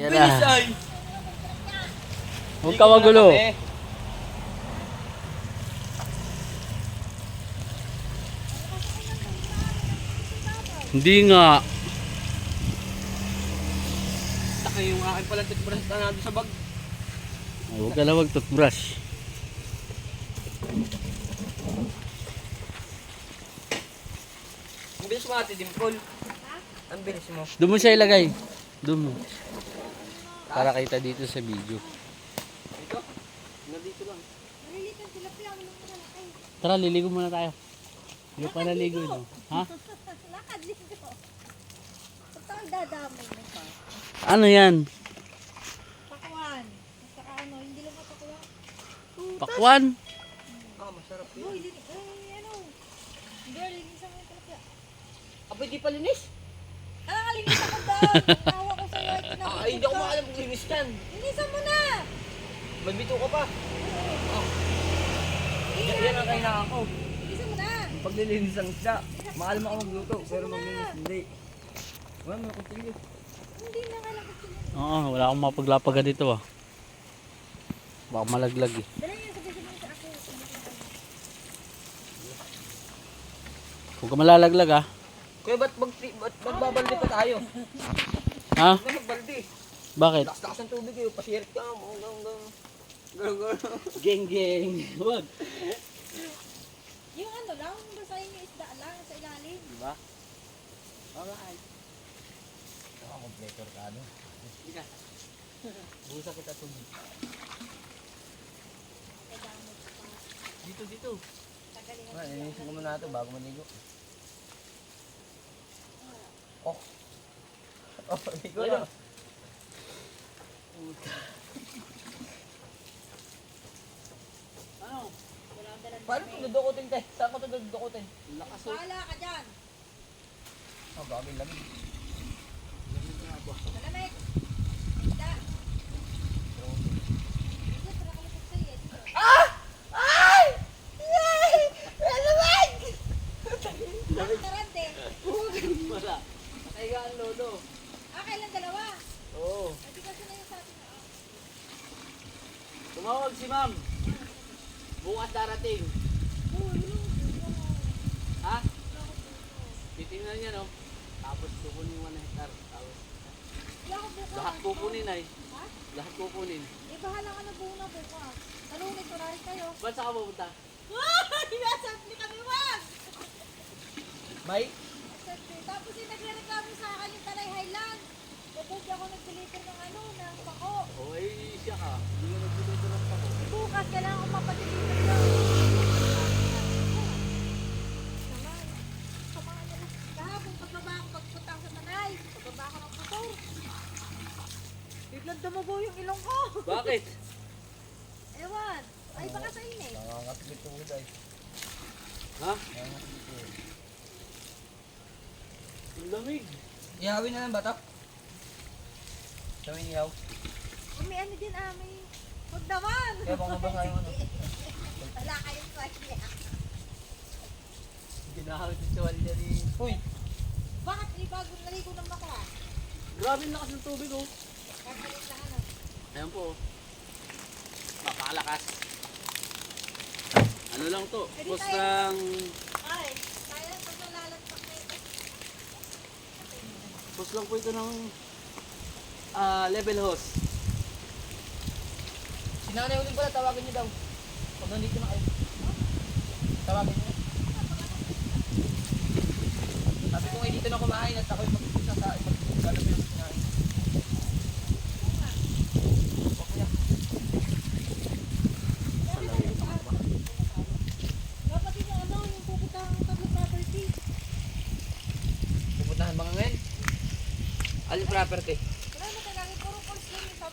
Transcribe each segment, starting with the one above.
Yan na. Huwag ka magulo. Hindi nga. Taka yung akin pala toothbrush na nandun sa bag. Huwag ka na mag-toothbrush. Ang bilis mo ate Dimple. Ang bilis mo. Doon mo siya ilagay. Doon mo. Para kita dito sa video. Ito? Nandito lang. Tara, liligo muna tayo. Hindi pa naligo, no? Ha? Lakad dito. Ba't ang dadamay mo pa? Ano yan? Pakuan. Saka ano, hindi lang matakuha. Pakwan? Ah, masarap yun. Uy, eh, ano? Girl, linisan mo yung tilapia. Aba, di pa linis. Ah, linisan mo daw. Ay hindi ako ka. maalam kung linis yan. Linisan mo na. Magbito ka pa. Ah. Yan, yan ang kailangan ko. Linisan mo na. Pag nilinis ang isda, maalam ako magluto. Pero maglinis, hindi. Wala mo akong tingin. Hindi na ko sila. Oo, wala akong mapaglapagan dito, ah. Baka malaglag, eh. Dala sa ako. Huwag ka malalaglag, ah. Kuya, ba't, mag, ba't magbabalde pa tayo? Ha? Ba't magbalde? Bakit? Lakas-lakas ng tubig eh. Pasirit ka. Hanggang, hanggang. Gano'n, gano'n. Geng, geng. Huwag. Yung ano lang, basahin yung isda lang sa ilalim. Diba? Alright. Nakakompletor ka, ano? Hindi ka. Busa kita tubig. Dito, dito. Tagalingan Ah, inisin ko muna ito bago manigo. Oh. Oh, ligo na. Ano? Paano ito dudukutin, te? Saan ko ito dudukutin? Lakas. Bahala ka dyan. Ah, bagay lang. Malamig. Isda. Dito, para kalapit sa'yo eh. Dito. Ay! Yay! Alamig! Bakit tarante? Wala. Nakahiga ang lolo. Ah, kailan dalawa? Oo. Hindi kasi na yung sabi na. ah. Tumawag si ma'am. Bukas darating. Ha? Titingnan niya, no? Tapos kukunin yung 1 hectare. Tapos lahat kukunin ay. Ha? Lahat kukunin. Eh, bahala ka na buo na bukas. Talunay ko rin kayo. Ba't saan ka pupunta? Ay! Nasaan ni kami, wag! May? Tapos yung nagre-reklamo sa akin yung Talay Highland. Kapag ako nag-deliver ng ano, ng pako. Oo, ay siya ka. Hindi ka nagdudod ng pako. Bukas, kailangan ko mapadeliver yun. Kahapon, pagbaba ako, pagpunta sa Manay. Pagbaba ako ng motor. Biglang dumugo yung ilong ko. Bakit? Ewan. Ay, baka sa init. Nangangatipid ko ay. Ha? Ang lamig. Ihawin na lang batak. Sabi niyaw. Oh, may ano din, ah, may... Huwag naman. Kaya baka mabasa yung ano. Wala kayong swasya. Ginahawit yung tuwal niya ni... Uy! Bakit may bagong naligo ng bakla? Grabe ang lakas ng tubig, oh. Kakalit na ano. Ayan po. oh. Napakalakas. Ano lang to? Pwede Post tayo- ng... Ay, kaya pag nalalagpak na ito. Post lang po ito ng... ah level hose. Nanay ulit pala, tawagin niyo daw. Pag nandito na kayo. Tawagin niyo. Sabi ko ngayon dito na kumain at ako'y mag-isa sa mag-ganap yung kinain. Pupuntahan mga ngayon. Alin property?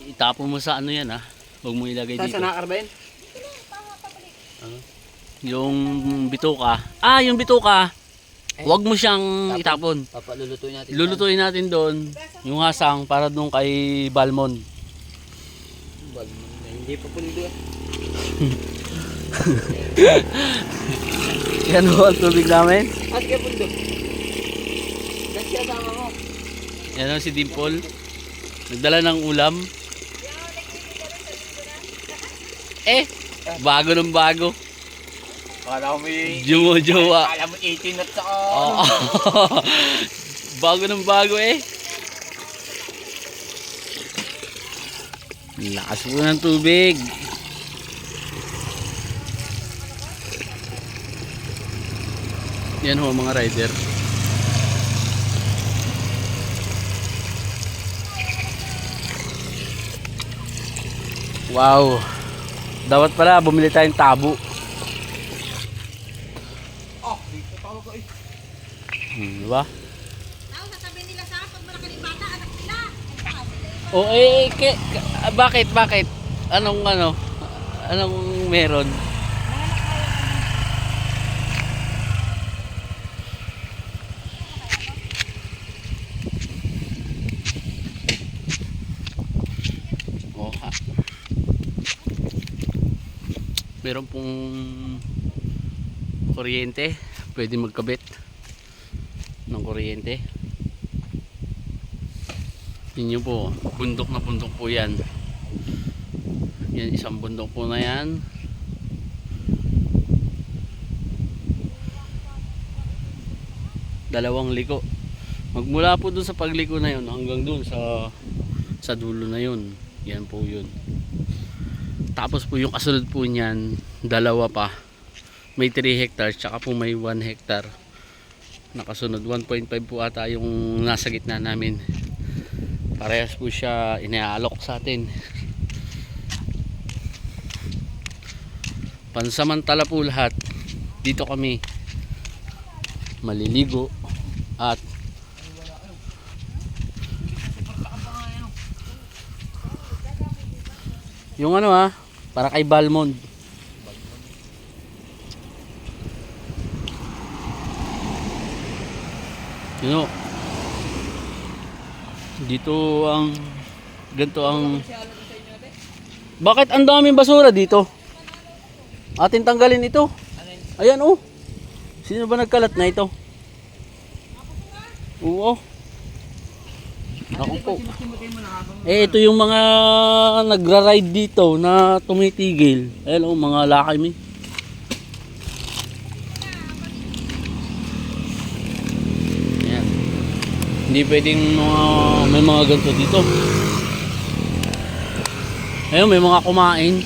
Itapon mo sa ano yan, ha? Huwag mo ilagay Saan dito. sa nakarbayan? Ito na, tama, pabalik. Yung bituka. Ah, yung bituka. Huwag mo siyang itapon. Papalulutuin natin. Lulutuin natin doon yung hasang para doon kay Balmond. Bal, hindi pa pulido eh. Yan ho ang tubig namin. At kaya pulido. Dahil siya sama mo. Yan ho si Dimple. Nagdala ng ulam. Eh, bago ng bago. Ko may... Jumo-jowa. Kala mo 18 at saka... Oo. bago ng bago eh. Lakas po ng tubig. Yan ho mga rider. Wow. Dapat pala bumili tayong tabo. Oh, dito tawag ko eh. Hmm, di ba? Tao, sasabihin nila sa akin, pag malaki ng bata, anak nila. O eh, ke, bakit, bakit? Anong ano? Anong meron? Meron pong kuryente. Pwede magkabit ng kuryente. Yun po, bundok na bundok po yan. Yan, isang bundok po na yan. Dalawang liko. Magmula po dun sa pagliko na yun hanggang dun sa sa dulo na yun. Yan po yun. Tapos po yung kasunod po niyan, dalawa pa. May 3 hectares, tsaka po may 1 hectare. Nakasunod, 1.5 po ata yung nasa gitna namin parehas po siya inaalok sa atin pansamantala po lahat dito kami maliligo at yung ano ha para kay Balmond yun o dito ang ganito ang Bakit ang daming basura dito? Atin tanggalin ito. Ayan oh. Sino ba nagkalat na ito? Oo. Ako po. Eh ito yung mga nagra-ride dito na tumitigil. Ayan oh mga lakay mi. Ayan. Hindi pwedeng mga, may mga ganito dito. Ayun, may mga kumain.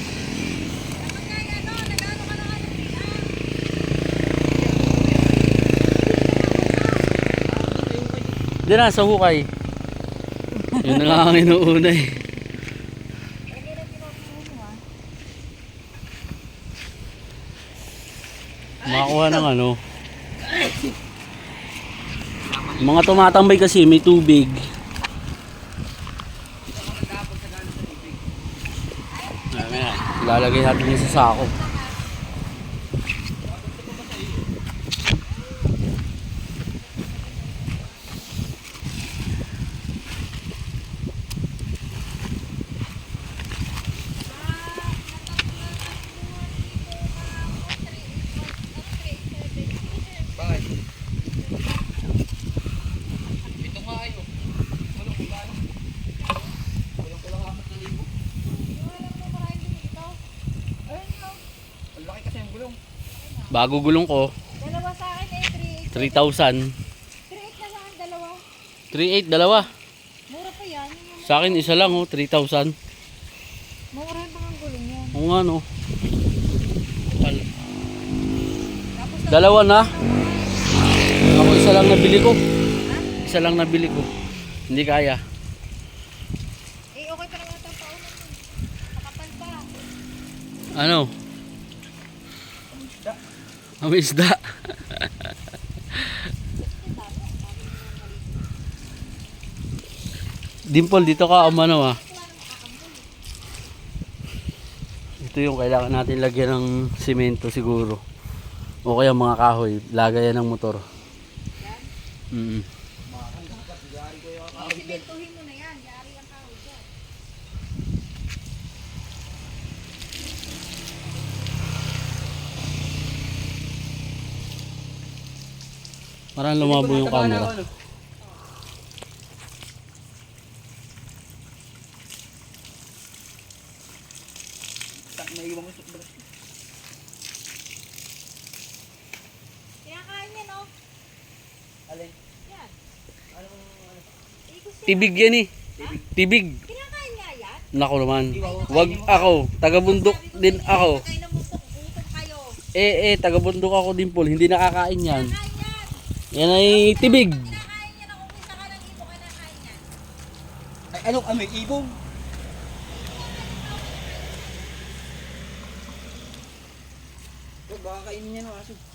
Di na, sa hukay. Yun na lang ang inuuna eh. Makakuha ng ano. Mga tumatambay kasi may tubig. Lalagay natin sa sako. Ito nga ayo. Walang kung gaano. Walang kulang apat na libo. Ang laki kasi yung gulong. Bago gulong ko, Dalawa sa akin eh, 3 3,000. 3 na sa akin, dalawa. 3,800, dalawa. Mura pa yan. Yung- Sa akin, isa lang oh, 3,000. Mura pa ang gulong yan. Oo nga no. Tapos Dalawa na. Ako isa lang nabili ko. Isa lang nabili ko. Hindi kaya. Eh, okay pa naman itong paunan mo. Makapal pa. Ano? Ang isda. Dimple, dito ka umano ah. Ito yung kailangan natin lagyan ng simento siguro. O kaya mga kahoy, lagayan ng motor. Mm. Simentuhin mo na yan. Yari ang Parang lumabo yung camera. Ano. Tibig yan eh. Tibig. Kinakain nga yan? Nako naman. Wag ako. Tagabundok din ako. Eh eh, tagabundok ako din po. Hindi nakakain yan. Kinakain yan. Ay tibig. Ay, ano? Ah, may ibong. Huwag baka kainin niya ng aso.